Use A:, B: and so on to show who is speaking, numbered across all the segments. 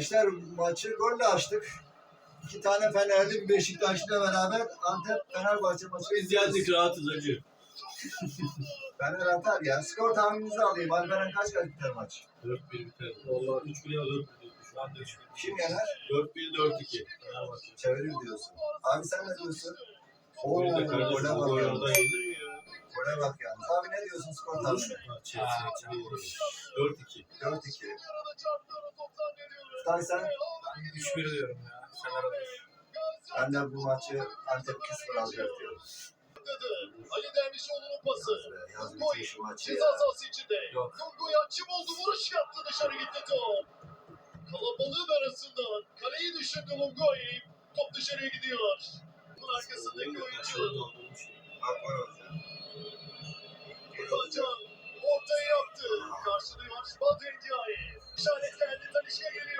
A: Gençler maçı golle açtık. İki tane Fenerli, bir Beşiktaşlı beraber Antep Fenerbahçe maçı.
B: Biz yendik rahatız acı.
A: Fener atar ya. Skor tahmininizi alayım. Alperen kaç kaç biter maç?
B: 4-1 biter. Valla 3 bile 4 Şu anda 3
A: Kim yener?
B: 4-1 4-2. Fenerbahçe.
A: Çevirir diyorsun. Abi sen ne diyorsun? Oo, gole
B: kardeşim
A: bak
B: bu
A: ya.
B: ya?
A: Gole bak yani. Abi ne diyorsun skor tahmini?
B: Chelsea 4-2.
A: 4-2. Tay sen?
C: 3-1 diyorum ya. Fener alır.
A: Ben de bu maçı Antep 2-0 alacak diyorum.
D: Ali Dervişoğlu'nun pası.
A: Ya.
D: Ceza sahası içinde. Nungo'ya açım oldu. Vuruş yaptı dışarı gitti top. Kalabalığın arasından kaleyi düşündü Nungo'yu. Top dışarıya gidiyor. Bunun arkasındaki oyuncu. Can ortayı yaptı. Karşılıyor Badri Ndiaye. İşaret geldi. Talişka geliyor.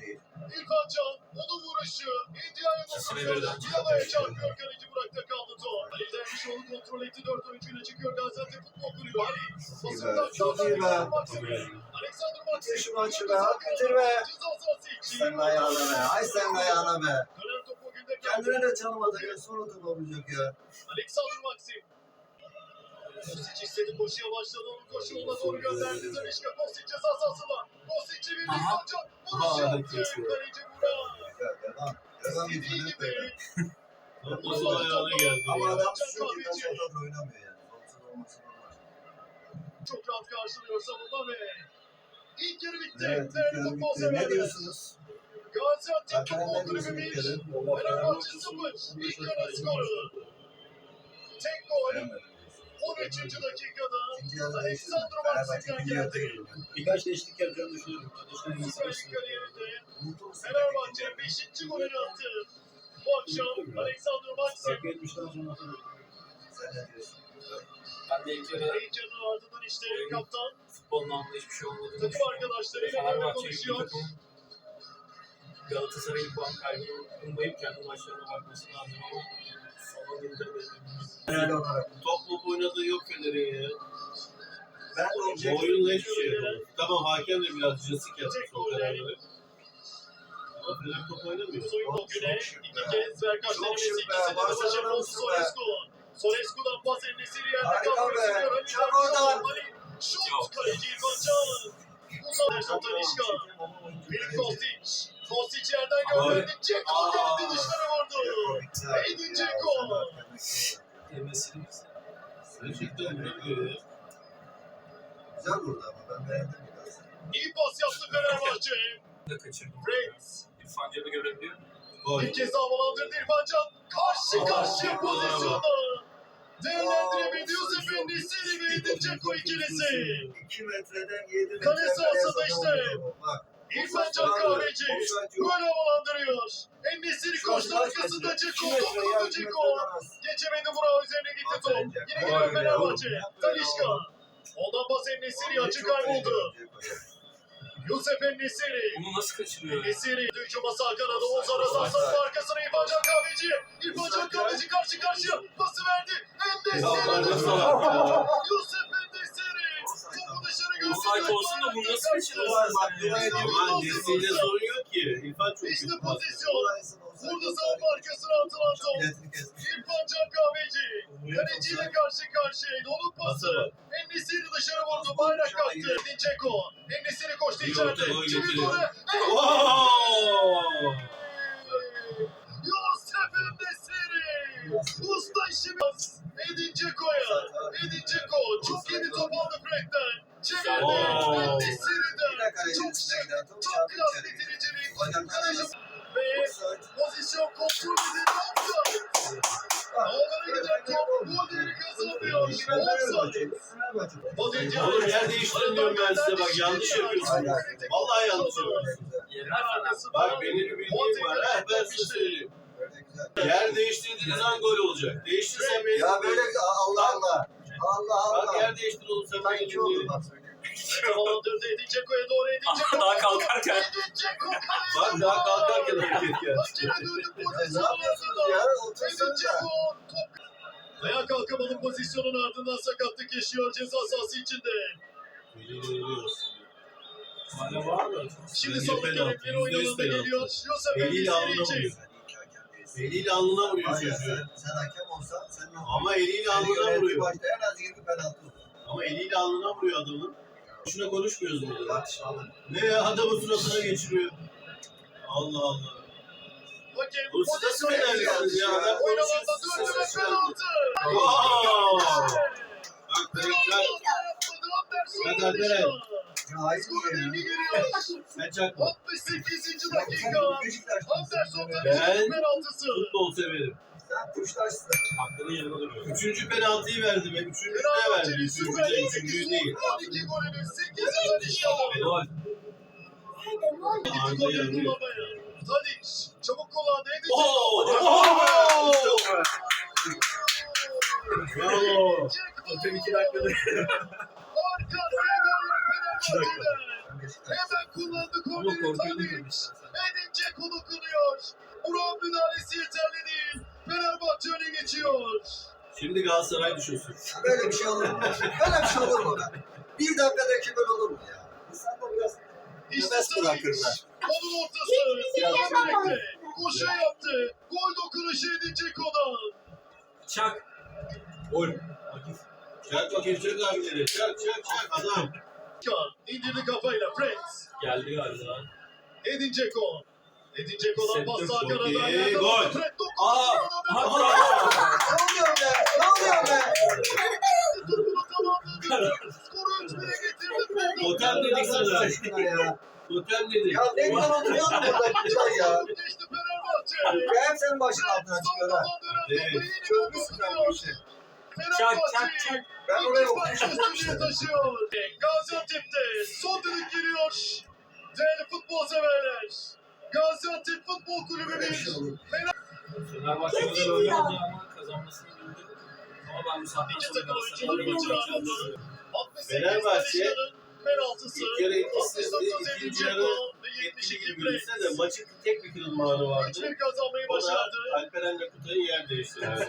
A: Değil.
D: İrfan Can. Onun vuruşu. Dokunuyor.
C: birden
D: Diala'ya çarpıyor. Kaleci Burak'ta kaldı top. Ali Dervişoğlu kontrol etti. Dört oyuncuyla çıkıyor. Gaziantep futbol kulübü. Ali.
A: İyi be.
D: Alexander Maxim.
A: Şu maçı be. Bitir be. Sen de ayağına be. Ay sen de ayağına be. Kendine de çalmadı ya. Sonra top olacak ya.
D: Alexander Maxim. Kostic istedi koşuya başladı. Onun koşu ona doğru gönderdi. Tanışka Kostic ceza sahasında. Kostic çevirdi.
C: Aha.
D: Hocam vuruş yaptı. Kaleci Burak. İstediği
A: bir
D: gibi.
B: Nasıl ayağına geldi
A: Ama adam sürekli taş atar oynamıyor yani.
D: Çok rahat karşılıyor savunma ve ilk yarı bitti.
A: Evet.
D: Değerli futbol
A: bitti. Ne
D: severler.
A: diyorsunuz?
D: Gaziantep Futbol Kulübü
A: diyorsun ilk
D: 1.
A: yarı?
D: Fenerbahçe 0. İlk yarı skoru. Tek gol.
A: Beğenmedim.
D: 13. dakikada. Alexander
A: yarıda
D: geldi.
B: Birkaç değişiklik yapacağını düşünüyorum.
D: Süper kariyerinde? Fenerbahçe 5. golünü attı. Bu akşam Alexander Maxim
B: Dakika 70'ten sonra atarım.
A: Sen ne diyorsun?
C: Ben de ilk yarı
D: heyecanın ardından işte kaptan
C: futbolun anında hiçbir şey olmadığını
D: takım arkadaşlarıyla böyle konuşuyor.
C: Galatasaray'ın puan kaybını ummayıp kendi maçlarına bakması lazım ama son indirmedi.
A: Genel olarak.
B: Top top oynadığı yok Fener'in ya.
A: Ben de.
B: Oyunla hiçbir şey. Tamam hakem de biraz jasik yaptı son kararları. Ama Fener top oynamıyor.
D: Kez Berkaç
A: Çok şık be, Barcelona mısın be?
D: Sorescu. Sorescu'dan pas Enesiri yerde
A: Harika be.
D: Dervişoğlu,
A: oradan.
D: Şut kaleci İrfan Can. Tanişka. Filip Kostic. Kostic yerden gönderdi. Ceko geldi dışarı vurdu.
B: Vuramıyor ya.
A: Güzel vurdu ama ben beğendim biraz.
D: İyi pas yaptı Fenerbahçe. Fred.
C: İrfan Can'ı görebiliyor.
D: Bir kez havalandırdı İrfan Can. Karşı karşıya pozisyonda. Endesiri ve Edin Dzeko ikilisi.
A: 2 metreden 7 metre.
D: Kale sahasında işte. İrfan Can Kahveci. Gol havalandırıyor. Endesiri koştu arkasında Dzeko. Dokundu Dzeko. Geçemedi Burak üzerine gitti top. Yine geliyor Fenerbahçe. Talişka. Ondan pas Endesiri açı kayboldu. Yusuf Endesiri.
C: Bunu nasıl kaçırıyor?
D: Endesiri. Hücuma sağ kanada Oğuz Arazan sarı arkasına İrfan Can Kahveci. İrfan Can Kahveci karşı karşıya pası verdi.
B: Ya.
D: Yusuf Endesiri. Topu dışarı
C: Offside
D: götürdü.
C: olsun da bunu nasıl kaçırıyor?
B: Ama Nesli'yle sorun yok ki. İrfan çok
D: İşte pozisyon. Burada savunma arkasına atılan top. İrfan Can Kahveci. Kaleciyle karşı karşıya. Dolu pası. Endesiri dışarı vurdu. Bayrak kalktı. Edin Dzeko. Endesiri koştu içeride. Çevir doğru.
B: Oo!
D: Yusuf Endesiri. Usta işimiz. Edin Dzeko'ya. Edin Dzeko. Çok iyi bir top aldı Fred'den. Çevirdi. Endesiri'den. Çok şık. Çok klas bitiricilik. Kaleci
B: Oğlum yer değiştirin diyorum ben size bak yanlış yapıyorsun. Vallahi yanlış yapıyorsun. Bak benim bir bildiğim var ha ben size söyleyeyim.
A: Böyle güzel.
B: Yer değiştirdiğiniz an gol olacak. Değiştirsen beni.
A: Ya böyle Allah Allah. Allah
B: Bak
A: Allah.
B: yer değiştir oğlum sen beni
A: iki oldu
B: dinle.
A: bak söyleyeyim.
D: Havalandırdı Edin Dzeko'ya doğru Edin Dzeko.
C: Daha kalkarken.
D: Edin
B: Bak daha kalkarken hareket geldi.
A: Ne
D: ardından.
A: ya?
D: Edin top. Ayağa kalkamadı pozisyonun ardından sakatlık yaşıyor ceza sahası içinde. Şimdi
B: Bence
D: sağlık
B: penaltı,
D: görevlileri oyun
B: yüzde yüz
D: alanına
B: penaltı.
D: geliyor. Yosef
B: Eliyle alnına vuruyor. Eliyle alnına vuruyor çocuğu.
A: sen, sen hakem olsan senin
B: Ama eliyle alnına vuruyor.
A: Başta en az 20 penaltı.
B: Ama eliyle alnına vuruyor adamın. Şuna konuşmuyoruz burada.
A: Tartışmalı.
B: Ne ya adamın suratına geçiriyor. Allah Allah. Bu siz nasıl
D: pozisyonu
B: fenerlisiniz ya?
D: Döndü ve
B: nasıl
D: penaltı.
B: Wow! Bak ben, Ben.
A: Ya ayıp
D: Skora
A: ya.
D: dengi geliyor.
B: ben çakma.
D: 68.
A: Sen
D: dakika. Anderson
A: Sen-
D: Talisca'nın penaltısı.
B: Futbol severim.
A: Sen.
C: Aklının yerine duruyor.
B: Üçüncü penaltıyı verdim hep. Üçüncü de.
D: Fenerbahçe'nin
B: Üçüncü de
D: son
B: değil.
D: 12 golünün 8'i Talisca.
C: Gol.
D: Gitti
B: Arda yanıyor.
D: Tadic çabuk kullandı. Edin
B: Oo! Oo! Bravo.
C: Totem 2 dakikada.
D: Arka arkaya goller Fenerbahçe'den.
A: Ben Beşiktaş'ım.
D: Hemen kullandı
C: korkuyorum
D: Tadic. Edin Dzeko dokunuyor. Burak'ın müdahalesi yeterli değil. Fenerbahçe öne geçiyor.
B: Şimdi Galatasaray düşüyorsun.
A: Böyle bir şey olur mu? Böyle bir şey olur mu be? Bir dakikadaki gol olur mu ya? İnsanlar biraz
D: Tadic.
A: bırakırlar.
D: Onun ortası. Sağ birlikte. Koşu yaptı. Gol dokunuşu Edin Dzeko'dan.
C: Çak. Gol. Akif.
B: Çak bakayım çak abileri. Çak çak çak adam.
D: İndirdi kafayla Friends.
C: Geldi galiba.
D: Edin Dzeko. Edin Dzeko'dan pas sağ kanada. Yerden
B: Gol. Aa!
A: Ne oluyor be? Ne oluyor be?
D: Turunu tamamladı.
B: Totem dedik sana. Totem dedik.
A: Ya ne güzel oturuyorsun burada güzel ya. Ya hep senin başın altına çıkıyor ha.
B: Evet.
A: Çözmüşsün sen bu işi.
C: Çak çak çak.
A: Ben oraya işte.
D: taşıyor. Gaziantep'te son düdük geliyor. Değerli futbol severler. Gaziantep Futbol Kulübü
A: Böyle bir şey
D: 1.
A: olur.
C: Fenerbahçe güzel oynadı ama kazanmasını bildi. Ama ben bu saatten sonra Galatasaray'ın
D: oyuncuları
C: maçı
D: maçı
C: alacağını
D: aldı.
C: düşünüyorum.
D: 68
B: Fenerbahçe
D: penaltısı.
B: ilk yarı etkisiz,
D: 69
B: ikinci yarı
D: ve
B: Etkili
D: 72
B: gibi görünse de maçın tek bir kırılma anı vardı.
D: 3-1 kazanmayı başardı.
B: Alperen'le Kutay'ın yer değiştirdi.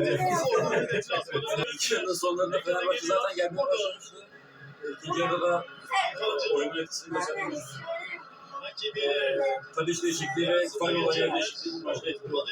D: Bir deplasmanı.
C: İki yarının sonlarında Fenerbahçe zaten gelmeye başlamıştı. İkinci yarıda da oyun etkisini.
D: Rakibi
C: Tadiş değişikliği ve Fayol'a yer değişikliği başta etkili oldu.